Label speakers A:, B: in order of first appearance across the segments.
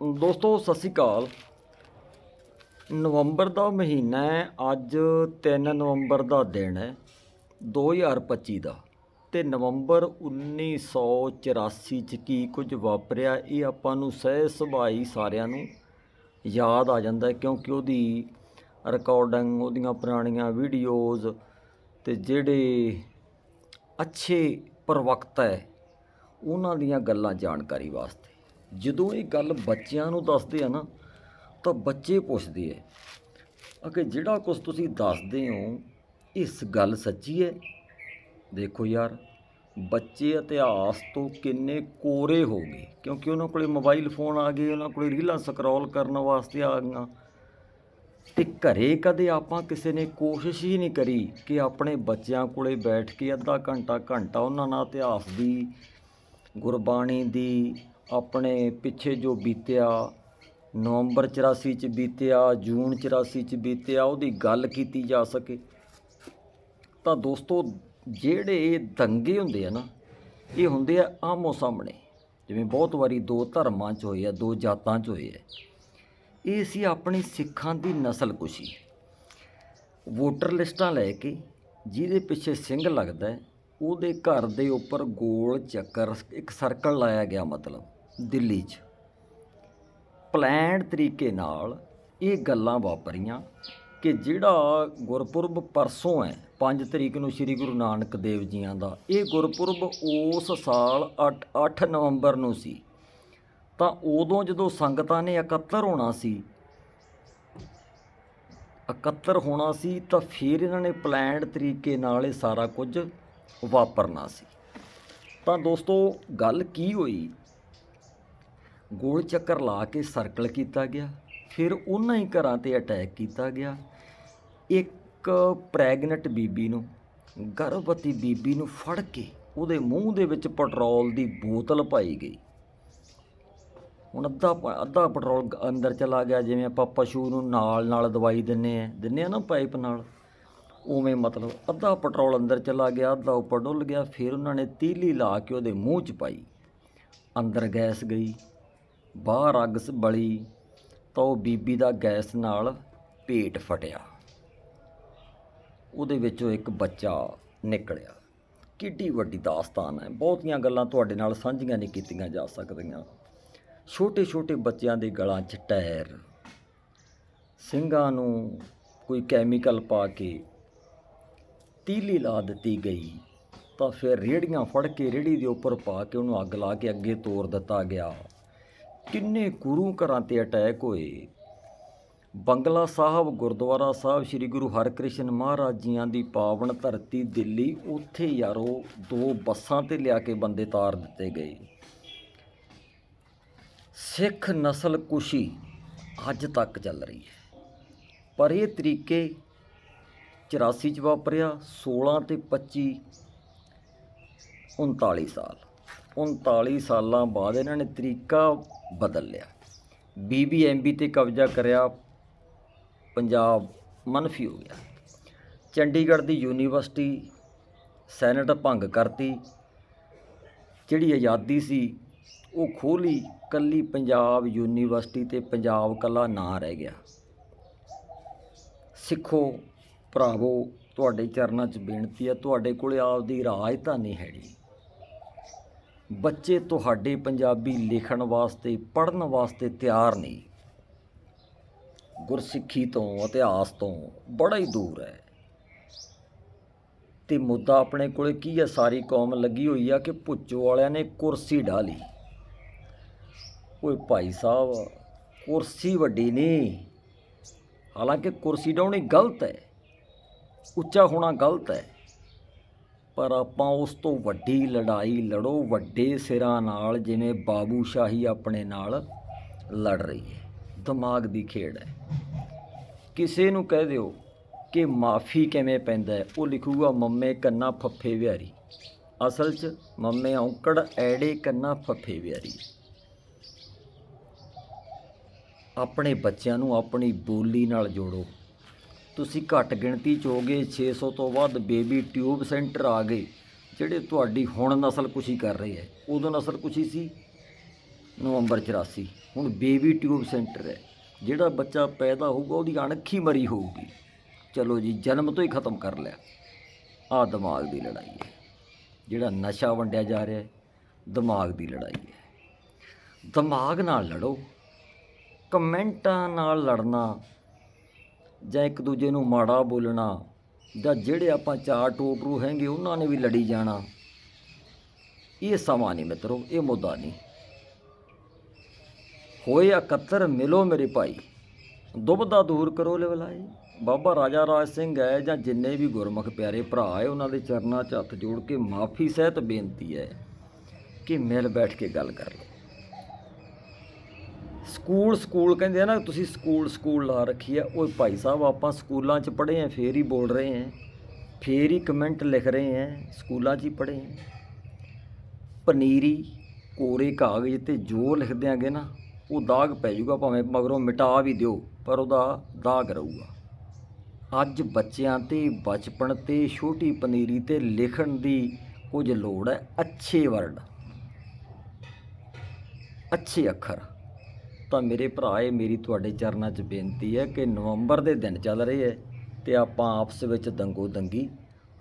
A: ਦੋਸਤੋ, ਸਤਿ ਸ਼੍ਰੀ ਅਕਾਲ। ਨਵੰਬਰ ਦਾ ਮਹੀਨਾ ਹੈ, ਅੱਜ 3 ਨਵੰਬਰ ਦਾ ਦਿਨ ਹੈ 2025 ਦਾ। ਤੇ ਨਵੰਬਰ 1984 ਚ ਕੀ ਕੁਝ ਵਾਪਰਿਆ, ਇਹ ਆਪਾਂ ਨੂੰ ਸਹਿ ਸੁਭਾਈ ਸਾਰਿਆਂ ਨੂੰ ਯਾਦ ਆ ਜਾਂਦਾ ਕਿਉਂਕਿ ਉਹਦੀ ਰਿਕਾਰਡਿੰਗ ਉਹਦੀਆਂ ਪੁਰਾਣੀਆਂ ਵੀਡੀਓਜ਼ ਤੇ ਜਿਹੜੇ ਅੱਛੇ ਪ੍ਰਵਕਤਾ ਹੈ, ਉਹਨਾਂ ਦੀਆਂ ਗੱਲਾਂ ਜਾਣਕਾਰੀ ਵਾਸਤੇ। ਜਦੋਂ ਇਹ ਗੱਲ ਬੱਚਿਆਂ ਨੂੰ ਦੱਸਦੇ ਆ ਨਾ, ਤਾਂ ਬੱਚੇ ਪੁੱਛਦੇ ਆ ਕਿ ਜਿਹੜਾ ਕੁਝ ਤੁਸੀਂ ਦੱਸਦੇ ਹੋ, ਇਸ ਗੱਲ ਸੱਚੀ ਹੈ? ਦੇਖੋ ਯਾਰ, ਬੱਚੇ ਇਤਿਹਾਸ ਤੋਂ ਕਿੰਨੇ ਕੋਰੇ ਹੋ ਗਏ, ਕਿਉਂਕਿ ਉਹਨਾਂ ਕੋਲੇ ਮੋਬਾਈਲ ਫੋਨ ਆ ਗਏ, ਉਹਨਾਂ ਕੋਲੇ ਰੀਲਾਂ ਸਕਰੋਲ ਕਰਨ ਵਾਸਤੇ ਆ ਗਈਆਂ। ਤੇ ਘਰੇ ਕਦੇ ਆਪਾਂ ਕਿਸੇ ਨੇ ਕੋਸ਼ਿਸ਼ ਹੀ ਨਹੀਂ ਕਰੀ ਕਿ ਆਪਣੇ ਬੱਚਿਆਂ ਕੋਲੇ ਬੈਠ ਕੇ ਅੱਧਾ ਘੰਟਾ ਘੰਟਾ ਉਹਨਾਂ ਨਾਲ ਇਤਿਹਾਸ ਦੀ, ਗੁਰਬਾਣੀ ਦੀ ਆਪਣੇ ਪਿੱਛੇ ਜੋ ਬੀਤਿਆ, ਨਵੰਬਰ 84 ਚ ਬੀਤਿਆ, ਜੂਨ 84 ਚ ਬੀਤਿਆ, ਉਹਦੀ ਗੱਲ ਕੀਤੀ ਜਾ ਸਕੇ। ਤਾਂ ਦੋਸਤੋ, ਜਿਹੜੇ ਇਹ ਦੰਗੇ ਹੁੰਦੇ ਆ ਨਾ, ਇਹ ਹੁੰਦੇ ਆ ਆਮੋ ਸਾਹਮਣੇ। ਜਿਵੇਂ ਬਹੁਤ ਵਾਰੀ ਦੋ ਧਰਮਾਂ 'ਚ ਹੋਏ ਆ, ਦੋ ਜਾਤਾਂ 'ਚ ਹੋਏ ਆ। ਇਹ ਸੀ ਆਪਣੀ ਸਿੱਖਾਂ ਦੀ ਨਸਲ ਕੁਸ਼ੀ ਵੋਟਰ ਲਿਸਟਾਂ ਲੈ ਕੇ ਜਿਹਦੇ ਪਿੱਛੇ ਸਿੰਘ ਲੱਗਦਾ ਉਹਦੇ ਘਰ ਦੇ ਉੱਪਰ ਗੋਲ ਚੱਕਰ, ਇੱਕ ਸਰਕਲ ਲਾਇਆ ਗਿਆ ਮਤਲਬ। ਦਿੱਲੀ 'ਚ। ਪਲਾਨਡ ਤਰੀਕੇ ਨਾਲ ਇਹ ਗੱਲਾਂ ਵਾਪਰੀਆਂ ਕਿ ਜਿਹੜਾ ਗੁਰਪੁਰਬ ਪਰਸੋਂ ਹੈ 5 ਤਰੀਕ ਨੂੰ ਸ੍ਰੀ ਗੁਰੂ ਨਾਨਕ ਦੇਵ ਜੀਆਂ ਦਾ, ਇਹ ਗੁਰਪੁਰਬ ਉਸ ਸਾਲ 8 8 ਨਵੰਬਰ ਨੂੰ ਸੀ। ਤਾਂ ਉਦੋਂ ਜਦੋਂ ਸੰਗਤਾਂ ਨੇ ਇਕੱਤਰ ਹੋਣਾ ਸੀ, ਇਕੱਤਰ ਹੋਣਾ ਸੀ, ਤਾਂ ਫਿਰ ਇਹਨਾਂ ਨੇ ਪਲਾਨਡ ਤਰੀਕੇ ਨਾਲ ਇਹ ਸਾਰਾ ਕੁਝ ਵਾਪਰਨਾ ਸੀ। ਤਾਂ ਦੋਸਤੋ, ਗੱਲ ਕੀ ਹੋਈ? ਗੋਲ ਚੱਕਰ ਲਾ ਕੇ ਸਰਕਲ ਕੀਤਾ ਗਿਆ, ਫਿਰ ਉਹਨਾਂ ਹੀ ਘਰਾਂ ਤੇ ਅਟੈਕ ਕੀਤਾ ਗਿਆ। ਇੱਕ ਪ੍ਰੈਗਨੈਂਟ ਬੀਬੀ ਨੂੰ, ਗਰਭਵਤੀ ਬੀਬੀ ਨੂੰ ਫੜ ਕੇ ਉਹਦੇ ਮੂੰਹ ਦੇ ਵਿੱਚ ਪੈਟਰੋਲ ਦੀ ਬੋਤਲ ਪਾਈ ਗਈ। ਹੁਣ ਅੱਧਾ ਅੱਧਾ ਪੈਟਰੋਲ ਅੰਦਰ ਚਲਾ ਗਿਆ, ਜਿਵੇਂ ਆਪਾਂ ਪਸ਼ੂ ਨੂੰ ਨਾਲ ਨਾਲ ਦਵਾਈ ਦਿੰਨੇ ਆ ਦਿੰਨੇ ਆ ਨਾ ਪਾਈਪ ਨਾਲ। ਉਵੇਂ ਮਤਲਬ ਅੱਧਾ ਪੈਟਰੋਲ ਅੰਦਰ ਚਲਾ ਗਿਆ, ਅੱਧਾ ਉੱਪਰ ਡੁੱਲ ਗਿਆ, ਫਿਰ ਉਹਨਾਂ ਨੇ ਤੀਲੀ ਲਾ ਕੇ ਉਹਦੇ ਮੂੰਹ 'ਚ ਪਾਈ। ਅੰਦਰ ਗੈਸ ਗਈ। ਬਾਹਰ ਅੱਗ ਸ- ਬਲੀ ਤਾਂ ਉਹ ਬੀਬੀ ਦਾ ਗੈਸ ਨਾਲ ਪੇਟ ਫਟਿਆ। ਉਹਦੇ ਵਿੱਚੋਂ ਇੱਕ ਬੱਚਾ ਨਿਕਲਿਆ। ਕਿੱਡੀ ਵੱਡੀ ਦਾਸਤਾਨ ਹੈ। ਬਹੁਤੀਆਂ ਗੱਲਾਂ ਤੁਹਾਡੇ ਨਾਲ ਸਾਂਝੀਆਂ ਨਹੀਂ ਕੀਤੀਆਂ ਜਾ ਸਕਦੀਆਂ। ਛੋਟੇ ਛੋਟੇ ਬੱਚਿਆਂ ਦੇ ਗਲਾਂ 'ਚ ਟਾਇਰ ਸਿੰਘਾਂ ਨੂੰ ਕੋਈ ਕੈਮੀਕਲ ਪਾ ਕੇ ਤੀਲੀ ਲਾ ਦਿੱਤੀ ਗਈ, ਤਾਂ ਫਿਰ ਰੇੜੀਆਂ ਫੜ ਕੇ ਰੇੜੀ ਦੇ ਉੱਪਰ ਪਾ ਕੇ ਉਹਨੂੰ ਅੱਗ ਲਾ ਕੇ ਅੱਗੇ ਤੋਰ ਦਿੱਤਾ ਗਿਆ। ਕਿੰਨੇ ਗੁਰੂ ਘਰਾਂ ਤੇ ਅਟੈਕ ਹੋਏ? ਬੰਗਲਾ ਸਾਹਿਬ, ਗੁਰਦੁਆਰਾ ਸਾਹਿਬ, ਸ੍ਰੀ ਗੁਰੂ ਹਰਕ੍ਰਿਸ਼ਨ ਮਹਾਰਾਜ ਜੀਆਂ ਦੀ ਪਾਵਨ ਧਰਤੀ ਦਿੱਲੀ, ਉੱਥੇ ਯਾਰੋ ਦੋ ਬੱਸਾਂ ਤੇ ਲਿਆ ਕੇ ਬੰਦੇ ਤਾਰ ਦਿੱਤੇ ਗਏ। ਸਿੱਖ ਨਸਲ ਕੁਸ਼ੀ ਅੱਜ ਤੱਕ ਚੱਲ ਰਹੀ ਹੈ। ਪਰ ਇਹ ਤਰੀਕੇ 84 ਚ ਵਾਪਰਿਆ 16 ਤੇ 25 39 ਸਾਲ। 39 ਸਾਲਾਂ ਬਾਅਦ ਇਹਨਾਂ ਨੇ ਤਰੀਕਾ ਬਦਲ ਲਿਆ। ਬੀਬੀਐਮਬੀ ਤੇ ਕਬਜ਼ਾ ਕਰਿਆ, ਪੰਜਾਬ ਮਨਫੀ ਹੋ ਗਿਆ। ਚੰਡੀਗੜ੍ਹ ਦੀ ਯੂਨੀਵਰਸਿਟੀ ਸੈਨੇਟ ਭੰਗ ਕਰਤੀ। ਜਿਹੜੀ ਆਜ਼ਾਦੀ ਸੀ, ਉਹ ਖੋਲੀ, ਕੱਲੀ ਪੰਜਾਬ ਯੂਨੀਵਰਸਿਟੀ ਤੇ ਪੰਜਾਬ ਕੱਲਾ ਨਾਂ ਰਹਿ ਗਿਆ। ਸਿੱਖੋ, ਭਰਾਵੋ, ਤੁਹਾਡੇ ਚਰਨਾਂ 'ਚ ਬੇਨਤੀ ਹੈ, ਤੁਹਾਡੇ ਕੋਲੇ ਆਪਦੀ ਰਾਜਧਾਨੀ ਹੈ ਬੱਚੇ ਤੁਹਾਡੇ ਪੰਜਾਬੀ ਲਿਖਣ ਵਾਸਤੇ, ਪੜ੍ਹਨ ਵਾਸਤੇ ਤਿਆਰ ਨਹੀਂ। ਗੁਰਸਿੱਖੀ ਤੋਂ, ਇਤਿਹਾਸ ਤੋਂ ਬੜਾ ਹੀ ਦੂਰ ਹੈ। ਤੇ ਮੁੱਦਾ ਆਪਣੇ ਕੋਲ ਕੀ ਹੈ? ਸਾਰੀ ਕੌਮ ਲੱਗੀ ਹੋਈ ਆ ਕਿ ਭੁੱਚੋ ਵਾਲਿਆਂ ਨੇ ਕੁਰਸੀ ਢਾਲੀ ਓਏ ਭਾਈ ਸਾਹਿਬ, ਕੁਰਸੀ ਵੱਡੀ ਨਹੀਂ। ਹਾਲਾਂਕਿ ਕੁਰਸੀ ਡਾਉਣੀ ਗਲਤ ਹੈ। ਉੱਚਾ ਹੋਣਾ ਗਲਤ ਹੈ। ਪਰ ਆਪਾਂ ਉਸ ਤੋਂ ਵੱਡੀ ਲੜਾਈ ਲੜੋ, ਵੱਡੇ ਸਿਰਾਂ ਨਾਲ ਜਿਵੇਂ ਬਾਬੂ ਸ਼ਾਹੀ ਆਪਣੇ ਨਾਲ ਲੜ ਰਹੀ ਹੈ। ਦਿਮਾਗ ਦੀ ਖੇਡ ਹੈ। ਕਿਸੇ ਨੂੰ ਕਹਿ ਦਿਓ ਕਿ ਮਾਫੀ ਕਿਵੇਂ ਪੈਂਦਾ ਹੈ। ਉਹ ਲਿਖੂਗਾ, ਮੰਮੇ ਕੰਨਾ ਫੱਫੇ ਵਿਹਾਰੀ। ਅਸਲ 'ਚ ਮੰਮੇ ਔਂਕੜ, ਐੜੇ ਕੰਨਾ ਫੱਫੇ ਵਿਹਾਰੀ। ਆਪਣੇ ਬੱਚਿਆਂ ਨੂੰ ਆਪਣੀ ਬੋਲੀ ਨਾਲ ਜੋੜੋ। ਤੁਸੀਂ ਘੱਟ ਗਿਣਤੀ 'ਚ ਹੋਗੇ 600 ਤੋਂ ਵੱਧ ਬੇਬੀ ਟਿਊਬ ਸੈਂਟਰ ਆ ਗਏ, ਜਿਹੜੇ ਤੁਹਾਡੀ ਹੁਣ ਨਸਲ ਕੁਸ਼ੀ ਕਰ ਰਹੇ ਹੈ। ਉਦੋਂ ਨਸਲ ਕੁਸ਼ੀ ਸੀ ਨਵੰਬਰ 84 ਹੁਣ ਬੇਬੀ ਟਿਊਬ ਸੈਂਟਰ ਹੈ। ਜਿਹੜਾ ਬੱਚਾ ਪੈਦਾ ਹੋਊਗਾ, ਉਹਦੀ ਅਣਖੀ ਮਰੀ ਹੋਊਗੀ। ਚਲੋ ਜੀ, ਜਨਮ ਤੋਂ ਹੀ ਖਤਮ ਕਰ ਲਿਆ। ਆ ਦਿਮਾਗ ਦੀ ਲੜਾਈ ਹੈ। ਜਿਹੜਾ ਨਸ਼ਾ ਵੰਡਿਆ ਜਾ ਰਿਹਾ ਹੈ, ਦਿਮਾਗ ਦੀ ਲੜਾਈ ਹੈ। ਦਿਮਾਗ ਨਾਲ ਲੜੋ, ਕਮੈਂਟਾਂ ਨਾਲ ਲੜਨਾ ਜਾਂ ਇੱਕ ਦੂਜੇ ਨੂੰ ਮਾੜਾ ਬੋਲਣਾ ਜਾਂ ਜਿਹੜੇ ਆਪਾਂ ਚਾਰ ਟੋਕਰੂ ਹੈਗੇ ਉਹਨਾਂ ਨੇ ਵੀ ਲੜੀ ਜਾਣਾ, ਇਹ ਸਮਾਂ ਨਹੀਂ ਮਿੱਤਰੋ, ਇਹ ਮੁੱਦਾ ਨਹੀਂ। ਹੋਏ ਇਕੱਤਰ, ਮਿਲੋ ਮੇਰੇ ਭਾਈ। ਦੁਬਦਾ ਦੂਰ ਕਰੋ ਲਿਵਲਾਈ ਬਾਬਾ ਰਾਜਾ ਰਾਜ ਸਿੰਘ ਹੈ ਜਾਂ ਜਿੰਨੇ ਵੀ ਗੁਰਮੁਖ ਪਿਆਰੇ ਭਰਾ ਹੈ, ਉਹਨਾਂ ਦੇ ਚਰਨਾਂ 'ਚ ਹੱਥ ਜੋੜ ਕੇ ਮਾਫੀ ਸਹਿਤ ਬੇਨਤੀ ਹੈ ਕਿ ਮਿਲ ਬੈਠ ਕੇ ਗੱਲ ਕਰ ਲਓ। ਸਕੂਲ ਸਕੂਲ ਕਹਿੰਦੇ ਆ ਨਾ, ਤੁਸੀਂ ਸਕੂਲ ਸਕੂਲ ਲਾ ਰੱਖੀ ਆ। ਉਹ ਭਾਈ ਸਾਹਿਬ, ਆਪਾਂ ਸਕੂਲਾਂ 'ਚ ਪੜ੍ਹੇ ਆ, ਫੇਰ ਹੀ ਬੋਲ ਰਹੇ ਆ। ਫੇਰ ਹੀ ਕਮੈਂਟ ਲਿਖ ਰਹੇ ਆ, ਸਕੂਲਾਂ 'ਚ ਹੀ ਪੜ੍ਹੇ ਆ। ਪਨੀਰੀ, ਕੋਰੇ ਕਾਗਜ਼ ਤੇ ਜੋ ਲਿਖ ਦਿਆਂਗੇ ਨਾ, ਉਹ ਦਾਗ ਪੈ ਜਾਊਗਾ ਭਾਵੇਂ, ਮਗਰੋਂ ਮਿਟਾ ਵੀ ਦਿਓ, ਪਰ ਉਹਦਾ ਦਾਗ ਰਹੂਗਾ। ਅੱਜ ਬੱਚਿਆਂ ਤੇ, ਬਚਪਨ ਤੇ, ਛੋਟੀ ਪਨੀਰੀ ਤੇ ਲਿਖਣ ਦੀ ਕੁਝ ਲੋੜ ਹੈ। ਅੱਛੇ ਵਰਡ, ਅੱਛੇ ਅੱਖਰ। ਤਾਂ ਮੇਰੇ ਭਰਾ, ਇਹ ਮੇਰੀ ਤੁਹਾਡੇ ਚਰਨਾਂ 'ਚ ਬੇਨਤੀ ਹੈ ਕਿ ਨਵੰਬਰ ਦੇ ਦਿਨ ਚੱਲ ਰਹੇ ਹੈ ਤੇ ਆਪਾਂ ਆਪਸ ਵਿੱਚ ਦੰਗੋ ਦੰਗੀ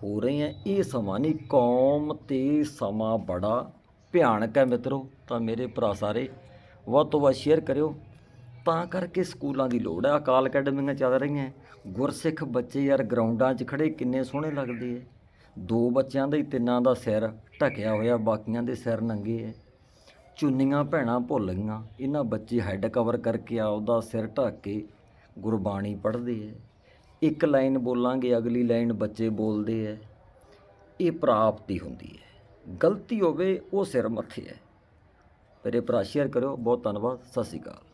A: ਹੋ ਰਹੇ ਹੈ। ਇਹ ਸਮਾਂ ਨਹੀਂ, ਕੌਮ ਤੇ ਸਮਾਂ ਬੜਾ ਭਿਆਨਕ ਹੈ ਮਿੱਤਰੋ। ਤਾਂ ਮੇਰੇ ਭਰਾ ਸਾਰੇ, ਵੱਧ ਤੋਂ ਵੱਧ ਸ਼ੇਅਰ ਕਰਿਓ। ਤਾਂ ਕਰਕੇ ਸਕੂਲਾਂ ਦੀ ਲੋੜ ਹੈ, ਅਕਾਲ ਅਕੈਡਮੀਆਂ ਚੱਲ ਰਹੀਆਂ ਗੁਰਸਿੱਖ ਬੱਚੇ ਯਾਰ ਗਰਾਊਂਡਾਂ 'ਚ ਖੜੇ ਕਿੰਨੇ ਸੋਹਣੇ ਲੱਗਦੇ ਐ ਦੋ ਬੱਚਿਆਂ ਦੇ ਤਿੰਨਾਂ ਦਾ ਸਿਰ ਢਕਿਆ ਹੋਇਆ, ਬਾਕੀਆਂ ਦੇ ਸਿਰ ਨੰਗੇ ਐ ਚੁੰਨੀਆਂ ਭੈਣਾਂ ਭੁੱਲ ਗਈਆਂ। ਇਹਨਾਂ ਬੱਚੇ ਹੈੱਡ ਕਵਰ ਕਰਕੇ ਆਪਦਾ ਸਿਰ ਢੱਕ ਕੇ ਗੁਰਬਾਣੀ ਪੜ੍ਹਦੇ ਐ। ਇੱਕ ਲਾਈਨ ਬੋਲਾਂਗੇ, ਅਗਲੀ ਲਾਈਨ ਬੱਚੇ ਬੋਲਦੇ ਐ। ਇਹ ਪ੍ਰਾਪਤੀ ਹੁੰਦੀ ਹੈ ਗਲਤੀ ਹੋਵੇ, ਉਹ ਸਿਰ ਮੱਥੇ ਹੈ ਮੇਰੇ ਭਰਾ ਸ਼ੇਅਰ ਕਰਿਓ। ਬਹੁਤ ਧੰਨਵਾਦ। ਸਤਿ ਸ਼੍ਰੀ ਅਕਾਲ।